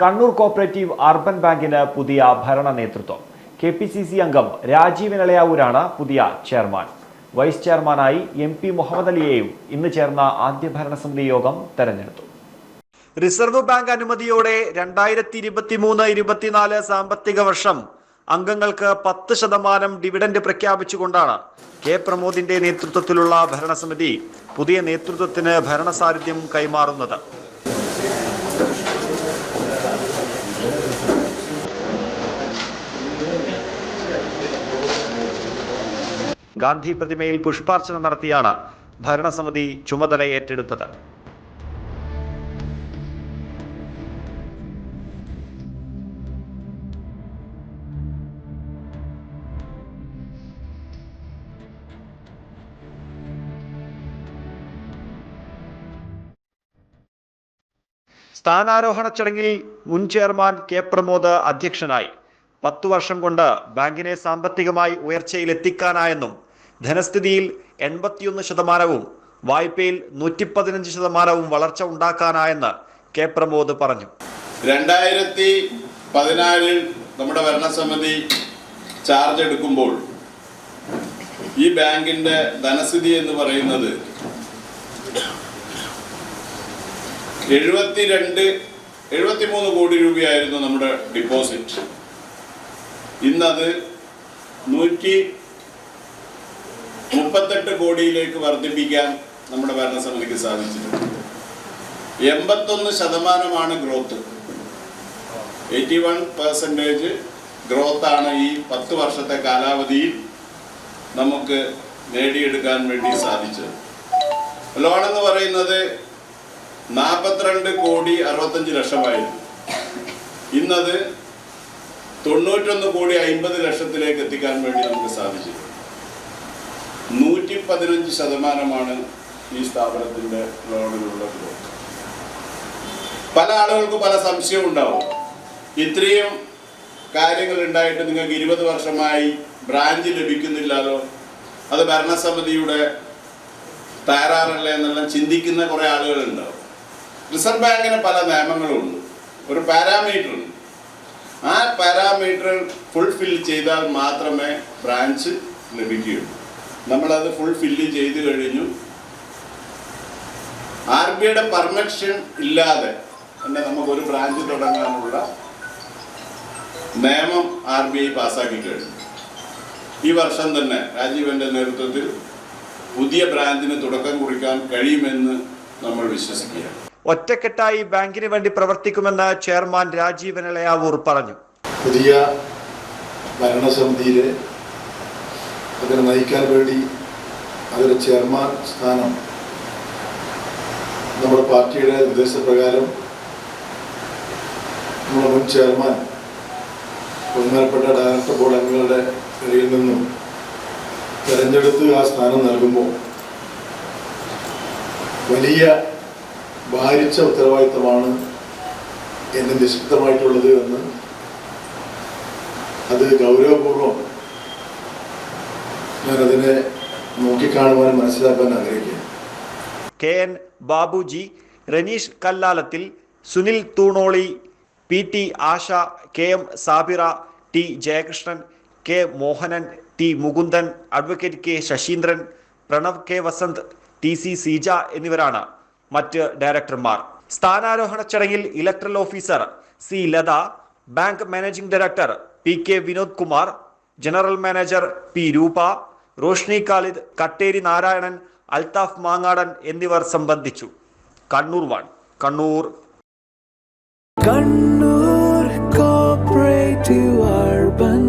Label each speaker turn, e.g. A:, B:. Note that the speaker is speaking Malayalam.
A: കണ്ണൂർ കോപ്പറേറ്റീവ് അർബൻ ബാങ്കിന് പുതിയ ഭരണ നേതൃത്വം. കെ പി സി സി അംഗം രാജീവ് നിളയാവൂരാണ് പുതിയ ചെയർമാൻ. വൈസ് ചെയർമാനായി എം പി മുഹമ്മദ് അലിയെയും ഇന്ന് ചേർന്ന ആദ്യ ഭരണസമിതി യോഗം തെരഞ്ഞെടുത്തു. റിസർവ് ബാങ്ക് അനുമതിയോടെ രണ്ടായിരത്തി ഇരുപത്തി മൂന്ന് ഇരുപത്തിനാല് സാമ്പത്തിക വർഷം അംഗങ്ങൾക്ക് പത്ത് ശതമാനം ഡിവിഡന്റ് പ്രഖ്യാപിച്ചുകൊണ്ടാണ് കെ പ്രമോദിന്റെ നേതൃത്വത്തിലുള്ള ഭരണസമിതി പുതിയ നേതൃത്വത്തിന് ഭരണസാരഥ്യം കൈമാറുന്നത്. ഗാന്ധി പ്രതിമയിൽ പുഷ്പാർച്ചന നടത്തിയാണ് ഭരണസമിതി ചുമതല ഏറ്റെടുത്തത്. സ്ഥാനാരോഹണ ചടങ്ങിൽ മുൻ ചെയർമാൻ കെ പ്രമോദ് അധ്യക്ഷനായി. പത്തു വർഷം കൊണ്ട് ബാങ്കിനെ സാമ്പത്തികമായി ഉയർച്ചയിലെത്തിക്കാനായെന്നും ധനസ്ഥിതിയിൽ എൺപത്തിയൊന്ന് ശതമാനവും വായ്പയിൽ നൂറ്റി പതിനഞ്ച് ശതമാനവും വളർച്ച ഉണ്ടാക്കാനായെന്ന് കെ പ്രമോദ് പറഞ്ഞു.
B: രണ്ടായിരത്തി പതിനാലിൽ നമ്മുടെ ഭരണസമിതി ചാർജ് എടുക്കുമ്പോൾ ഈ ബാങ്കിന്റെ ധനസ്ഥിതി എന്ന് പറയുന്നത് എഴുപത്തിരണ്ട് എഴുപത്തിമൂന്ന് കോടി രൂപയായിരുന്നു നമ്മുടെ ഡിപ്പോസിറ്റ് ഇന്നത് നൂറ്റി മുപ്പത്തെട്ട് കോടിയിലേക്ക് വർദ്ധിപ്പിക്കാൻ നമ്മുടെ ഭരണസമിതിക്ക് സാധിച്ചിട്ടുണ്ട്. എൺപത്തൊന്ന് ശതമാനമാണ് ഗ്രോത്ത് എയ്റ്റി വൺ പെർസെന്റേജ് ഗ്രോത്താണ് ഈ പത്ത് വർഷത്തെ കാലാവധിയിൽ നമുക്ക് നേടിയെടുക്കാൻ വേണ്ടി സാധിച്ചത്. ലോൺ എന്ന് പറയുന്നത് നാൽപ്പത്തിരണ്ട് കോടി അറുപത്തഞ്ച് ലക്ഷമായിരുന്നു. ഇന്നത് തൊണ്ണൂറ്റൊന്ന് കോടി അമ്പത് ലക്ഷത്തിലേക്ക് എത്തിക്കാൻ വേണ്ടി നമുക്ക് സാധിച്ചു. നൂറ്റി പതിനഞ്ച് ശതമാനമാണ് ഈ സ്ഥാപനത്തിന്റെ ലോണിലുള്ള ഗ്രോത്ത് പല ആളുകൾക്കും പല സംശയം ഉണ്ടാവും ഇത്രയും കാര്യങ്ങൾ ഉണ്ടായിട്ട് നിങ്ങൾക്ക് ഇരുപത് വർഷമായി ബ്രാഞ്ച് ലഭിക്കുന്നില്ലല്ലോ അത് ഭരണസമിതിയുടെ തയ്യാറല്ലേ എന്നെല്ലാം ചിന്തിക്കുന്ന കുറേ ആളുകളുണ്ടാവും. റിസർവ് ബാങ്കിന് പല നിയമങ്ങളുണ്ട്. ഒരു പാരാമീറ്റർ ഉണ്ട്. ആ പാരാമീറ്റർ ഫുൾഫിൽ ചെയ്താൽ മാത്രമേ ബ്രാഞ്ച് ലഭിക്കുകയുള്ളൂ. നമ്മളത് ഫുൾഫില്ല് ചെയ്ത് കഴിഞ്ഞു. ആർ ബിയുടെ പെർമിഷൻ ഇല്ലാതെ തന്നെ നമുക്ക് ഒരു ബ്രാഞ്ച് തുടങ്ങാനുള്ള നിയമം ആർ ബി ഐ പാസ്സാക്കി കഴിഞ്ഞു. ഈ വർഷം തന്നെ രാജീവന്റെ നേതൃത്വത്തിൽ പുതിയ ബ്രാഞ്ചിന് തുടക്കം കുറിക്കാൻ കഴിയുമെന്ന് നമ്മൾ വിശ്വസിക്കുകയാണ്.
A: ഒറ്റക്കെട്ടായി ബാങ്കിന് വേണ്ടി പ്രവർത്തിക്കുമെന്ന് ചെയർമാൻ രാജീവൻ ഇളയാവൂർ പറഞ്ഞു.
C: പുതിയ ഭരണസമിതിയിലെ അതിനെ നയിക്കാൻ വേണ്ടി അതിന്റെ ചെയർമാൻ സ്ഥാനം നമ്മുടെ പാർട്ടിയുടെ നിർദ്ദേശപ്രകാരം നമ്മുടെ മുൻ ചെയർമാൻ ബഹുമാനപ്പെട്ട ഡയറക്ടർ ബോർഡ് അംഗങ്ങളുടെ ഇടയിൽ നിന്നും തെരഞ്ഞെടുത്ത് ആ സ്ഥാനം നൽകുമ്പോൾ വലിയ ഭാരിച്ച ഉത്തരവാദിത്തമാണ് എന്നെ നിശ്ചിതമായിട്ടുള്ളത് എന്ന് അത് ഗൗരവപൂർവം ഞാനതിനെ നോക്കിക്കാണുവാനും മനസ്സിലാക്കാൻ ആഗ്രഹിക്കുന്നു
A: K N Babuji Ranish കല്ലാലത്തിൽ Sunil Thoonoli P T Asha K M Sabira T Jayakrishnan K Mohanan T Mukundan advocate K Saseendran Pranav K Vasanth T C Seeja എന്നിവരാണ് മറ്റ് ഡയറക്ടർമാർ. സ്ഥാനാരോഹണ ചടങ്ങിൽ electoral officer C Latha bank managing director P K Vinod Kumar general manager P Rupa Roshni Khalid Katteri Narayanan Althaf Mangadan എന്നിവർ സംബന്ധിച്ചു. Kannur one Kannur.
D: Kannur cooperative urban